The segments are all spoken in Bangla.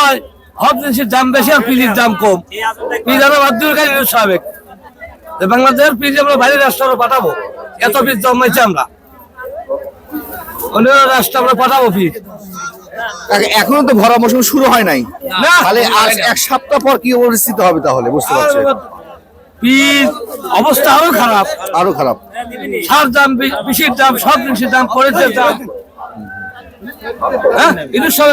হয় জিনিসের দাম বেশি আর পিজির দাম কম। পিজ আমরা বাধ্যকারী স্বাভাবিক যে বাংলাদেশের পিজ আমরা রাষ্ট্রে পাঠাবো। এত পিজ জমাইছি আমরা। অন্য রাষ্ট্রে আমরা পাঠাবো পিজ এখনও তো ভরা মৌসুম শুরু হয় নাই। তাহলে আর এক সপ্তাহ পর কি পরিস্থিতি হবে তাহলে? বুঝতে পারছি। পিজ অবস্থা আরও খারাপ। আরও খারাপ। সার দাম বি- বিশির দাম সব জিনিসের দাম খরচের দাম। হ্যাঁ এটা সব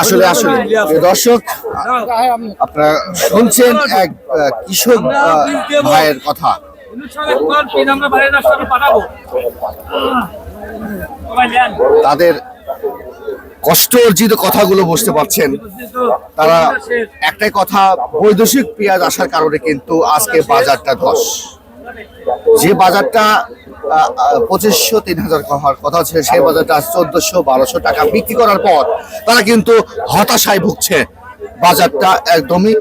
আসলে আসলে দর্শক আপনারা শুনছেন এক কৃষক ভাইয়ের কথা। তাদের কষ্ট অর্জিত কথাগুলো বুঝতে পারছেন। তারা একটাই কথা বৈদেশিক পেঁয়াজ আসার কারণে কিন্তু আজকে বাজারটা ধস। যে বাজারটা পঁচিশশো তিন হাজার হওয়ার কথা ছিল। সেই বাজারটা চোদ্দশো বারোশো টাকা বিক্রি করার পর তারা কিন্তু হতাশায় ভুগছে। বাজারটা একদমই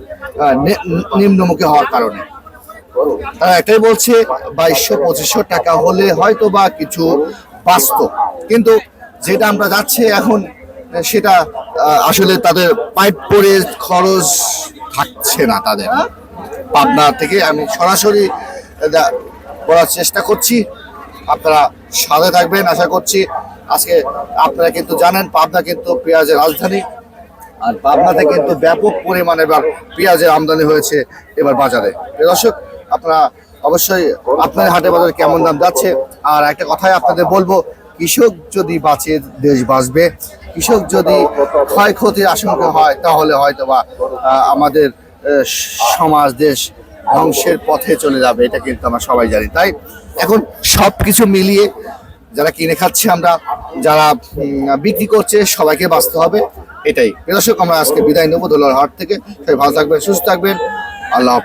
নিম্নমুখী হওয়ার কারণে। তারা এটাই বলছে, বাইশশো পঁচিশশো টাকা হলে হয়তো বা কিছু বাঁচত। কিন্তু যেটা আমরা যাচ্ছে এখন, সেটা আসলে তাদের পাইপ পরে খরচ থাকছে না তাদের। পাবনা থেকে আমি সরাসরি বলার চেষ্টা করছি। আপনারা সাথে থাকবেন, আশা করছি। আজকে আপনারা কিন্তু জানেন, পাবনা কিন্তু পেঁয়াজের রাজধানী। আর পাবনাতে কিন্তু ব্যাপক পরিমাণে এবার পেঁয়াজের আমদানি হয়েছে এবার বাজারে। দর্শক, আপনারা অবশ্যই আপনার হাটে বাজারে কেমন দাম যাচ্ছে? আর একটা কথাই আপনাদের বলব, কৃষক যদি বাঁচে, দেশ বাঁচবে, কৃষক যদি ক্ষয়ক্ষতির আশঙ্কা হয়, তাহলে হয়তো বা আমাদের সমাজ, দেশ ধ্বংসের পথে চলে যাবে, এটা কিন্তু আমরা সবাই জানি। তাই এখন সব কিছু মিলিয়ে যারা কিনে খাচ্ছে আমরা, যারা বিক্রি করছে, সবাইকে বাঁচতে হবে, এটাই। দর্শক, আমরা আজকে বিদায় নেব দোলার হাট থেকে। সবাই ভালো থাকবেন, সুস্থ থাকবেন। আল্লাহ।